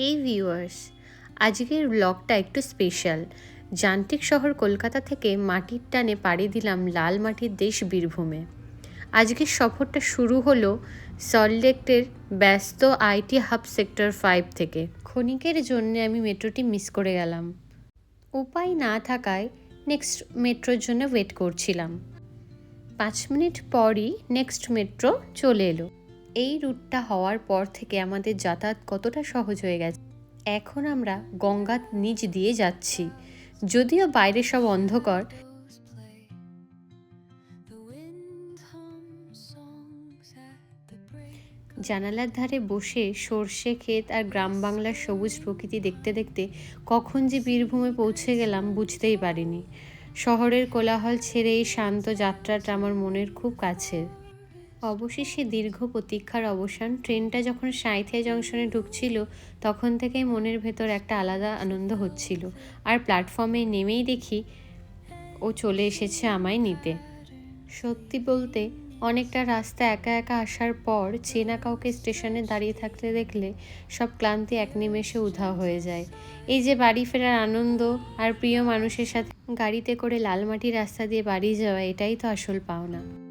হে viewers আজকের ব্লগটা একটু স্পেশাল যান্ত্রিক শহর কলকাতা থেকে মাটির টানে পাড়ি দিলাম লাল মাটির দেশ বীরভূমে। আজকের সফরটা শুরু হলো সল্টলেকের ব্যস্ত আইটি হাব সেক্টর ফাইভ থেকে। ক্ষণিকের জন্য আমি মেট্রোটি মিস করে গেলাম। উপায় না থাকায় নেক্সট মেট্রোর জন্য ওয়েট করছিলাম। পাঁচ মিনিট পরই নেক্সট মেট্রো চলে এলো। এই রুটটা হওয়ার পর থেকে আমাদের যাতায়াত কতটা সহজ হয়ে গেছে। এখন আমরা গঙ্গার নিচ দিয়ে যাচ্ছি। যদিও বাইরে সব অন্ধকার. জানালার ধারে বসে সর্ষে ক্ষেত আর গ্রাম বাংলার সবুজ প্রকৃতি দেখতে দেখতে কখন যে বীরভূমে পৌঁছে গেলাম বুঝতেই পারিনি। শহরের কোলাহল ছেড়ে এই শান্ত যাত্রাটা আমার মনের খুব কাছের। অবশেষে দীর্ঘ প্রতীক্ষার অবসান, ট্রেনটা যখন সাঁইথিয়া জংশনে ঢুকছিল, তখন থেকেই মনের ভেতর একটা আলাদা আনন্দ হচ্ছিল। আর প্ল্যাটফর্মে নেমেই দেখি, ও চলে এসেছে আমায় নিতে। সত্যি বলতে, অনেকটা রাস্তা একা একা আসার পর, চেনা কাউকে স্টেশনে দাঁড়িয়ে থাকতে দেখলে সব ক্লান্তি এক নিমেষে উধাও হয়ে যায়। এই যে বাড়ি ফেরার আনন্দ আর প্রিয় মানুষের সাথে গাড়িতে করে লালমাটি রাস্তা দিয়ে বাড়ি যাওয়া, এটাই তো আসল পাওনা।